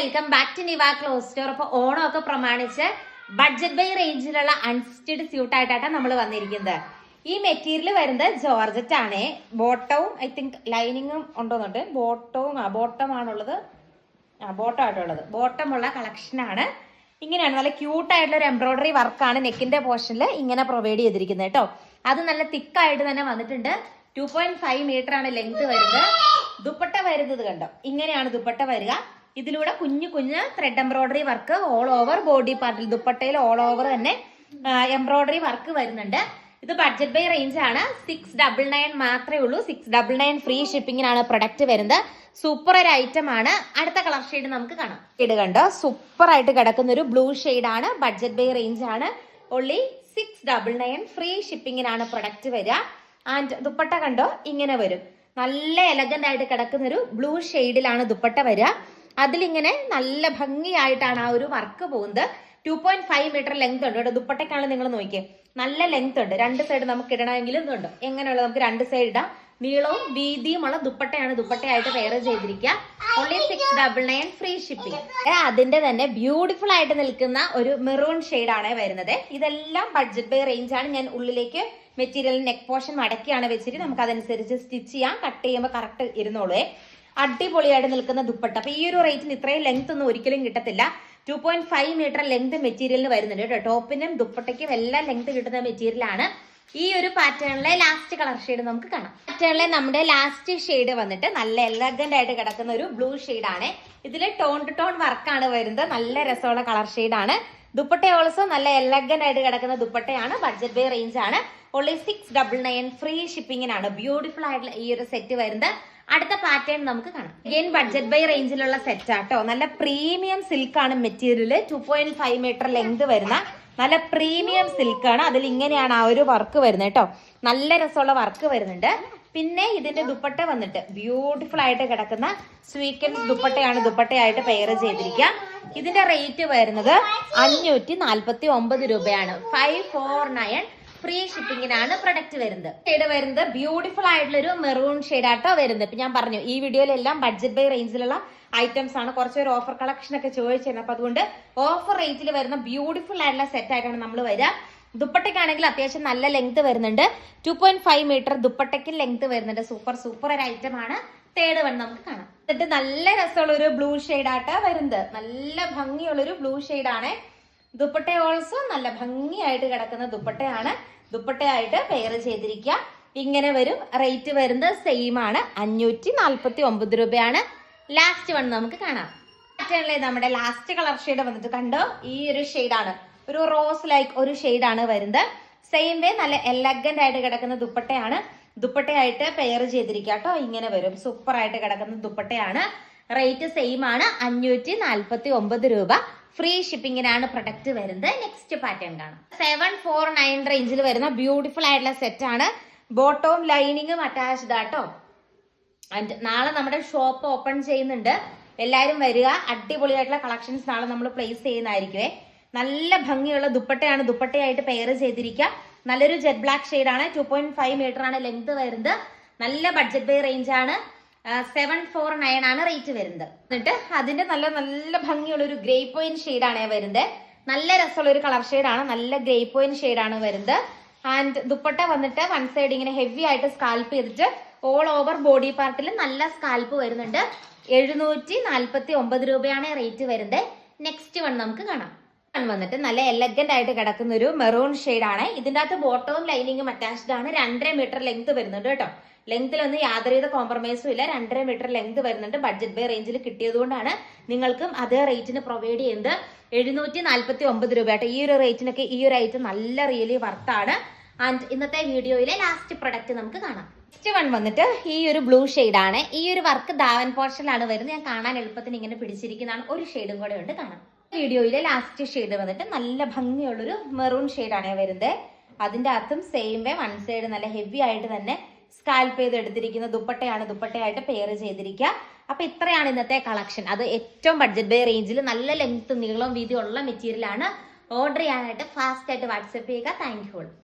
Welcome back to Niva clothes store അപ്പൊ ഓണം ഒക്കെ പ്രമാണിച്ച് ബഡ്ജറ്റ് ബൈ റേഞ്ചിലുള്ള അൺസ്റ്റിഡ് സ്യൂട്ട് ആയിട്ടാണ് നമ്മൾ വന്നിരിക്കുന്നത്. ഈ മെറ്റീരിയൽ വരുന്നത് ജോർജറ്റ് ആണ്. ബോട്ടവും ഐ തിങ്ക് ലൈനിങ്ങും ഉണ്ടോന്നുണ്ട്. ബോട്ടവും ആ ബോട്ടം ആണുള്ളത്. ആ ബോട്ടം ആയിട്ടുള്ളത്. ബോട്ടം ഉള്ള കളക്ഷനാണ് ഇങ്ങനെയാണ് നല്ല ക്യൂട്ട് ആയിട്ടുള്ള ഒരു എംബ്രോയിഡറി വർക്കാണ് നെക്കിന്റെ പോർഷനിൽ ഇങ്ങനെ പ്രൊവൈഡ് ചെയ്തിരിക്കുന്നത് കേട്ടോ. അത് നല്ല തിക്കായിട്ട് തന്നെ വന്നിട്ടുണ്ട്. ടു പോയിന്റ് ഫൈവ് മീറ്റർ ആണ് ലെങ്ത് വരുന്നത്. ദുപ്പട്ട വരുന്നത് കണ്ടോ? ഇങ്ങനെയാണ് ദുപ്പട്ട വരിക. ഇതിലൂടെ കുഞ്ഞു കുഞ്ഞ് thread embroidery work all over body പാർട്ടിൽ ദുപ്പട്ടയിൽ ഓൾ ഓവർ തന്നെ എംബ്രോയിഡറി വർക്ക് വരുന്നുണ്ട്. ഇത് ബഡ്ജറ്റ് ബൈ റേഞ്ച് ആണ്. സിക്സ് ഡബിൾ നയൻ മാത്രമേ ഉള്ളൂ. സിക്സ് ഡബിൾ നയൻ ഫ്രീ ഷിപ്പിങ്ങിനാണ് പ്രൊഡക്റ്റ് വരുന്നത്. സൂപ്പർ ഒരു ഐറ്റം ആണ്. അടുത്ത കളർ ഷെയ്ഡ് നമുക്ക് കാണാം. ഷെയ്ഡ് കണ്ടോ? സൂപ്പർ ആയിട്ട് കിടക്കുന്ന ഒരു ബ്ലൂ ഷെയ്ഡ് ആണ്. ബഡ്ജറ്റ് ബൈ റേഞ്ച് ആണ്. Only six double nine free ഷിപ്പിങ്ങിനാണ് product വരിക. ആൻഡ് ദുപ്പട്ട കണ്ടോ? ഇങ്ങനെ വരും. നല്ല എലഗന്റ് ആയിട്ട് കിടക്കുന്ന ഒരു ബ്ലൂ ഷെയ്ഡിലാണ് ദുപ്പട്ട വരിക. അതിലിങ്ങനെ നല്ല ഭംഗിയായിട്ടാണ് ആ ഒരു വർക്ക് പോകുന്നത്. Two point five meter length ഉണ്ട് കേട്ടോ. ദുപ്പട്ടയ്ക്കാണ് നിങ്ങൾ നോക്കിയേ. നല്ല ലെങ്ത് ഉണ്ട്. രണ്ട് സൈഡ് നമുക്ക് ഇടണമെങ്കിൽ ഇതുണ്ട്. എങ്ങനെയുള്ള നമുക്ക് രണ്ട് സൈഡ് ഇടാം. നീളവും വീതിയുമുള്ള ദുപ്പട്ടയാണ് ദുപ്പട്ടയായിട്ട് വേറെ ചെയ്തിരിക്കുക. Only six double nine free shipping അതിന്റെ തന്നെ ബ്യൂട്ടിഫുൾ ആയിട്ട് നിൽക്കുന്ന ഒരു മെറൂൺ ആണ് വരുന്നത്. ഇതെല്ലാം ബഡ്ജറ്റ് ബൈ റേഞ്ച് ആണ്. ഞാൻ ഉള്ളിലേക്ക് മെറ്റീരിയൽ നെക്ക് പോർഷൻ മടക്കിയാണ് വെച്ചിട്ട് നമുക്ക് അതനുസരിച്ച് സ്റ്റിച്ച് ചെയ്യാം. കട്ട് ചെയ്യുമ്പോൾ കറക്റ്റ് ഇരുന്നോളൂ. അടിപൊളിയായിട്ട് നിൽക്കുന്ന ദുപ്പട്ട. അപ്പൊ ഈ ഒരു റേറ്റിന് ഇത്രയും ലെങ്ത് ഒന്നും ഒരിക്കലും കിട്ടത്തില്ല. Two point five meter length മെറ്റീരിയലിന് വരുന്നുണ്ട് കേട്ടോ. ടോപ്പിനും ദുപ്പട്ടയ്ക്കും എല്ലാം ലെങ്ത് കിട്ടുന്ന മെറ്റീരിയലാണ് ഈ ഒരു പാറ്റേണിലെ ലാസ്റ്റ് കളർ ഷെയ്ഡ് നമുക്ക് കാണാം. പാറ്റേണിലെ നമ്മുടെ ലാസ്റ്റ് ഷെയ്ഡ് വന്നിട്ട് നല്ല എലഗന്റ് ആയിട്ട് കിടക്കുന്ന ഒരു ബ്ലൂ ആണ്. ഇതിൽ ടോൺ ടു ടോൺ വർക്കാണ് വരുന്നത്. നല്ല രസമുള്ള കളർ ആണ്. ദുപ്പട്ട ഓൾസോ നല്ല എലഗന്റ് ആയിട്ട് കിടക്കുന്ന ദുപ്പട്ടയാണ്. ബഡ്ജറ്റ് ബേ റേഞ്ച് ആണ്. Only six double nine free ഷിപ്പിങ്ങിനാണ് beautiful ആയിട്ടുള്ള ഈ ഒരു സെറ്റ് വരുന്നത്. അടുത്ത പാറ്റേൺ നമുക്ക് കാണാം. അഗൈൻ ബഡ്ജറ്റ് ബൈ റേഞ്ചിലുള്ള സെറ്റ് ആട്ടോ. നല്ല പ്രീമിയം സിൽക്ക് ആണ് material two point five meter length വരുന്ന നല്ല പ്രീമിയം സിൽക്ക് ആണ്. അതിൽ ഇങ്ങനെയാണ് ആ ഒരു വർക്ക് വരുന്നത് കേട്ടോ. നല്ല രസമുള്ള വർക്ക് വരുന്നുണ്ട്. പിന്നെ ഇതിന്റെ ദുപ്പട്ട വന്നിട്ട് ബ്യൂട്ടിഫുൾ ആയിട്ട് കിടക്കുന്ന സ്വീക്കൻസ് ദുപ്പട്ടയാണ് ദുപ്പട്ടയായിട്ട് പെയർ ചെയ്തിരിക്കുക. ഇതിന്റെ റേറ്റ് വരുന്നത് അഞ്ഞൂറ്റി നാൽപ്പത്തി ഒമ്പത് രൂപയാണ്. ഫൈവ് ഫോർ നയൻ ഫ്രീ ഷിപ്പിങ്ങിനാണ് പ്രൊഡക്റ്റ് വരുന്നത്. ഷെയ്ഡ് വരുന്നത് ബ്യൂട്ടിഫുൾ ആയിട്ടുള്ള ഒരു മെറൂൺ ഷെയ്ഡ് ആട്ടോ വരുന്നത്. ഇപ്പൊ ഞാൻ പറഞ്ഞു ഈ വീഡിയോയിലെല്ലാം ബഡ്ജറ്റ് ബൈ റേഞ്ചിലുള്ള ഐറ്റംസ് ആണ്. കുറച്ചൊരു ഓഫർ കളക്ഷൻ ഒക്കെ ചോദിച്ചിരുന്നത് അപ്പൊ അതുകൊണ്ട് ഓഫർ റേറ്റിൽ വരുന്ന ബ്യൂട്ടിഫുൾ ആയിട്ടുള്ള സെറ്റ് ആയിട്ടാണ് നമ്മൾ വരിക. ദുപ്പട്ടയ്ക്കാണെങ്കിൽ അത്യാവശ്യം നല്ല ലെങ്ത് വരുന്നുണ്ട്. ടു പോയിന്റ് ഫൈവ് മീറ്റർ ദുപ്പട്ടയ്ക്ക് ലെങ്ത് വരുന്നുണ്ട്. സൂപ്പർ സൂപ്പർ ഒരു ഐറ്റം ആണ്. തേർഡ് വൺ നമുക്ക് കാണാം. എന്നിട്ട് നല്ല രസമുള്ള ഒരു ബ്ലൂ ഷെയ്ഡ് ആട്ടാ വരുന്നത്. നല്ല ഭംഗിയുള്ള ഒരു ബ്ലൂ ആണ്. ദുപ്പട്ട ഓൾസോ നല്ല ഭംഗിയായിട്ട് കിടക്കുന്ന ദുപ്പട്ടയാണ്. ദുപ്പട്ടയായിട്ട് പെയർ ചെയ്തിരിക്കുക. ഇങ്ങനെ വരും. റേറ്റ് വരുന്നത് സെയിം ആണ്. അഞ്ഞൂറ്റി നാൽപ്പത്തി ഒമ്പത് രൂപയാണ്. ലാസ്റ്റ് വൺ നമുക്ക് കാണാം. പാറ്റേണിലെ നമ്മുടെ ലാസ്റ്റ് കളർ ഷെയ്ഡ് വന്നിട്ട് കണ്ടോ? ഈ ഒരു ആണ്. ഒരു റോസ് ലൈക്ക് ഒരു ആണ് വരുന്നത്. സെയിം വേ നല്ല എലഗന്റ് ആയിട്ട് കിടക്കുന്ന ദുപ്പട്ടയാണ്. ദുപ്പട്ടയായിട്ട് പെയർ ചെയ്തിരിക്കുക കേട്ടോ. ഇങ്ങനെ വരും. സൂപ്പർ ആയിട്ട് കിടക്കുന്ന ദുപ്പട്ടയാണ്. റേറ്റ് സെയിം ആണ്. അഞ്ഞൂറ്റി നാൽപ്പത്തി ഒമ്പത് രൂപ. ഫ്രീ ഷിപ്പിങ്ങിനാണ് പ്രൊഡക്റ്റ് വരുന്നത്. നെക്സ്റ്റ് പാറ്റേൺ കാണാം. സെവൻ ഫോർ നയൻ റേഞ്ചിൽ വരുന്ന ബ്യൂട്ടിഫുൾ ആയിട്ടുള്ള സെറ്റ് ആണ്. ബോട്ടവും ലൈനിങ്ങും അറ്റാച്ച്ഡ് ആട്ടോ. ആൻഡ് നാളെ നമ്മുടെ ഷോപ്പ് ഓപ്പൺ ചെയ്യുന്നുണ്ട്. എല്ലാവരും വരിക. അടിപൊളിയായിട്ടുള്ള കളക്ഷൻസ് നാളെ നമ്മൾ പ്ലേസ് ചെയ്യുന്നതായിരിക്കുമേ നല്ല ഭംഗിയുള്ള ദുപ്പട്ടയാണ്. ദുപ്പട്ടയായിട്ട് പെയർ ചെയ്തിരിക്കുക. നല്ലൊരു ജെറ്റ് ബ്ലാക്ക് ഷെയ്ഡാണ് ടു പോയിന്റ് ഫൈവ് മീറ്റർ ആണ് ലെങ്ത് വരുന്നത്. നല്ല ബഡ്ജറ്റ് ബൈ റേഞ്ച് ആണ്. സെവൻ ഫോർ നയൻ ആണ് റേറ്റ് വരുന്നത്. എന്നിട്ട് അതിന്റെ നല്ല നല്ല ഭംഗിയുള്ള ഒരു ഗ്രേ പോയിന്റ് ആണ് വരുന്നത്. നല്ല രസമുള്ള ഒരു കളർ ആണ് നല്ല ഗ്രേ പോയിന്റ് ആണ് വരുന്നത്. ആൻഡ് ദുപ്പട്ട വന്നിട്ട് വൺ സൈഡ് ഇങ്ങനെ ഹെവി ആയിട്ട് സ്കാൽപ്പ് ചെയ്തിട്ട് ഓൾ ഓവർ ബോഡി പാർട്ടിൽ നല്ല സ്കാൽപ്പ് വരുന്നുണ്ട്. എഴുന്നൂറ്റി നാൽപ്പത്തി ഒമ്പത് രൂപയാണ് റേറ്റ് വരുന്നത്. നെക്സ്റ്റ് വൺ നമുക്ക് കാണാം. വന്നിട്ട് നല്ല എലഗന്റ് ആയിട്ട് കിടക്കുന്ന ഒരു മെറൂൺ ആണ്. ഇതിന്റെ അകത്ത് ബോട്ടവും ലൈനിങ്ങും അറ്റാച്ച്ഡ് ആണ്. രണ്ടര മീറ്റർ ലെങ്ത് വരുന്നുണ്ട് കേട്ടോ. ലെങ്തിലൊന്നും യാതൊരുവിധ കോംപ്രമൈസും ഇല്ല. രണ്ടര മീറ്റർ ലെങ്ത് വരുന്നുണ്ട്. ബഡ്ജറ്റ് ബൈ റേഞ്ചിൽ കിട്ടിയതുകൊണ്ടാണ് നിങ്ങൾക്കും അതേ റേറ്റിന് പ്രൊവൈഡ് ചെയ്യുന്നത്. എഴുന്നൂറ്റി നാൽപ്പത്തി ഒമ്പത് രൂപ കേട്ടോ. ഈ ഒരു റേറ്റിനൊക്കെ ഈ ഒരു ഐറ്റം നല്ല റിയലി വർത്താണ് ആൻഡ് ഇന്നത്തെ വീഡിയോയിലെ ലാസ്റ്റ് പ്രൊഡക്റ്റ് നമുക്ക് കാണാം. നെക്സ്റ്റ് വൺ വന്നിട്ട് ഈ ഒരു ബ്ലൂ ആണ്. ഈ ഒരു വർക്ക് ദാവൻ പോർഷനിലാണ് വരുന്നത്. ഞാൻ കാണാൻ എളുപ്പത്തിന് ഇങ്ങനെ പിടിച്ചിരിക്കുന്നതാണ്. ഒരു ഷെയ്ഡും കൂടെ ഉണ്ട്. കാണാം. വീഡിയോയിലെ ലാസ്റ്റ് ഷെയ്ഡ് വന്നിട്ട് നല്ല ഭംഗിയുള്ളൊരു മെറൂൺ ആണ് വരുന്നത് അതിന്റെ അകത്തും സെയിം വേ വൺ സൈഡ് നല്ല ഹെവി ആയിട്ട് തന്നെ സ്കാൽപ്പ് ചെയ്ത് എടുത്തിരിക്കുന്ന ദുപ്പട്ടയാണ് ദുപ്പട്ടയായിട്ട് പെയർ ചെയ്തിരിക്കുക. അപ്പൊ ഇത്രയാണ് ഇന്നത്തെ കളക്ഷൻ അത് ഏറ്റവും ബഡ്ജറ്റ് ബേ റേഞ്ചിൽ നല്ല ലെങ്ത് നീളം വീതി ഉള്ള മെറ്റീരിയൽ ആണ്. ഓർഡർ ചെയ്യാനായിട്ട് ഫാസ്റ്റ് ആയിട്ട് വാട്സപ്പ് ചെയ്യുക. Thank you